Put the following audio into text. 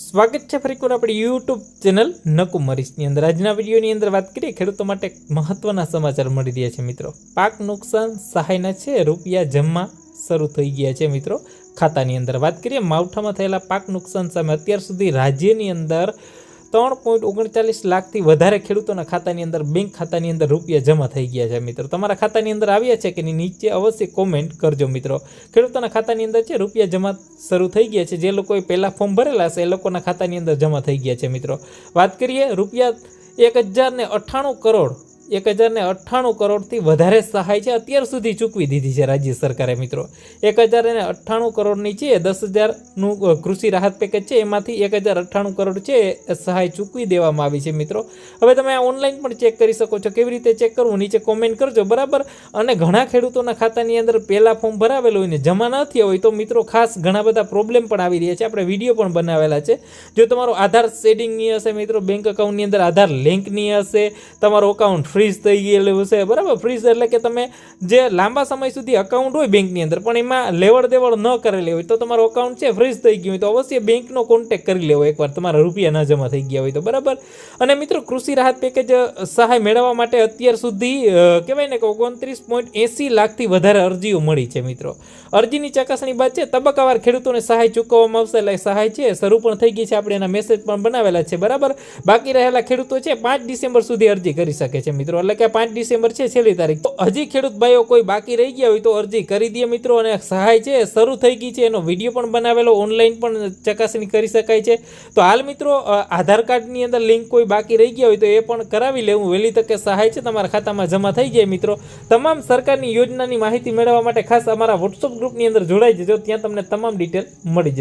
સ્વાગત છે ફરી આપણી યુટ્યુબ ચેનલ નકુમરીશની અંદર. આજના વિડીયોની અંદર વાત કરીએ ખેડૂતો માટે મહત્વના સમાચાર મળી રહ્યા છે મિત્રો. પાક નુકસાન સહાયના છે, રૂપિયા જમા શરૂ થઈ ગયા છે મિત્રો. ખાતાની અંદર વાત કરીએ, માવઠામાં થયેલા પાક નુકસાન સામે અત્યાર સુધી રાજ્યની અંદર ત્રણ પોઈન્ટ ઓગણચાલીસ લાખથી વધારે ખેડૂતોના ખાતાની અંદર, બેંક ખાતાની અંદર રૂપિયા જમા થઈ ગયા છે મિત્રો. તમારા ખાતાની અંદર આવ્યા છે કે નીચે અવશ્ય કોમેન્ટ કરજો મિત્રો. ખેડૂતોના ખાતાની અંદર છે, રૂપિયા જમા શરૂ થઈ ગયા છે. જે લોકોએ પહેલાં ફોર્મ ભરેલા હશે એ લોકોના ખાતાની અંદર જમા થઈ ગયા છે મિત્રો. વાત કરીએ, રૂપિયા એક હજાર અઠ્ઠાણું કરોડ એક હજાર ને અઠ્ઠાણું કરોડથી વધારે સહાય છે અત્યાર સુધી ચૂકવી દીધી છે રાજ્ય સરકારે મિત્રો. એક હજાર અને અઠ્ઠાણું કરોડની છે દસ હજારનું કૃષિ રાહત પેકેજ છે, એમાંથી એક હજાર અઠ્ઠાણું કરોડ છે સહાય ચૂકવી દેવામાં આવી છે મિત્રો. હવે તમે આ ઓનલાઈન પણ ચેક કરી શકો છો, કેવી રીતે ચેક કરવું નીચે કોમેન્ટ કરજો, બરાબર? અને ઘણા ખેડૂતોના ખાતાની અંદર પહેલાં ફોર્મ ભરાવેલું હોય ને જમા ન થયા હોય તો મિત્રો ખાસ ઘણા બધા પ્રોબ્લેમ પણ આવી રહ્યા છે. આપણે વીડિયો પણ બનાવેલા છે. જો તમારો આધાર સેટિંગની હશે મિત્રો, બેંક અકાઉન્ટની અંદર આધાર લિંકની હશે, તમારું અકાઉન્ટ ફ્રીઝ થઈ ગયેલું છે બરાબર? ફ્રીઝ એટલે કે તમે જે લાંબા સમય સુધી અકાઉન્ટ હોય બેંકની અંદર, પણ એમાં લેવડ દેવડ ન કરેલી હોય તો તમારું અકાઉન્ટ છે ફ્રીઝ થઈ ગયું હોય તો અવશ્ય બેંકનો કોન્ટેક્ટ કરી લેવો. એકવાર તમારા રૂપિયા ન જમા થઈ ગયા હોય તો. બરાબર? અને મિત્રો, કૃષિ રાહત પેકેજ સહાય મેળવવા માટે અત્યાર સુધી કહેવાય ને કે ઓગણત્રીસ પોઈન્ટ એંસી લાખથી વધારે અરજીઓ મળી છે મિત્રો. અરજીની ચકાસણી બાદ છે, તબક્કાવાર ખેડૂતોને સહાય ચૂકવવામાં આવશે. એટલે સહાય છે, શરૂ પણ થઈ ગઈ છે. આપણે એના મેસેજ પણ બનાવેલા છે. બરાબર? બાકી રહેલા ખેડૂતો છે, પાંચ ડિસેમ્બર સુધી અરજી કરી શકે છે મિત્રો. એટલે કે પાંચ ડિસેમ્બર છે, છેલ્લી તારીખ. તો હજી ખેડૂત ભાઈઓ કોઈ બાકી રહી ગયા હોય તો અરજી કરી દે મિત્રો, અને સહાય છે, શરૂ થઈ ગઈ છે. એનો વીડિયો પણ બનાવેલો, ઓનલાઈન પણ ચકાસણી કરી શકાય છે. તો હાલ મિત્રો આધાર કાર્ડની અંદર લિંક કોઈ બાકી રહી ગયા હોય તો એ પણ કરાવી લેવું. વહેલી તકે સહાય છે, તમારા ખાતામાં જમા થઈ જાય મિત્રો. તમામ સરકારની યોજનાની માહિતી મેળવવા માટે ખાસ અમારા વોટ્સઅપ ગ્રુપની અંદર જોડાઈ જજો, ત્યાં તમને તમામ ડિટેલ મળી જશે.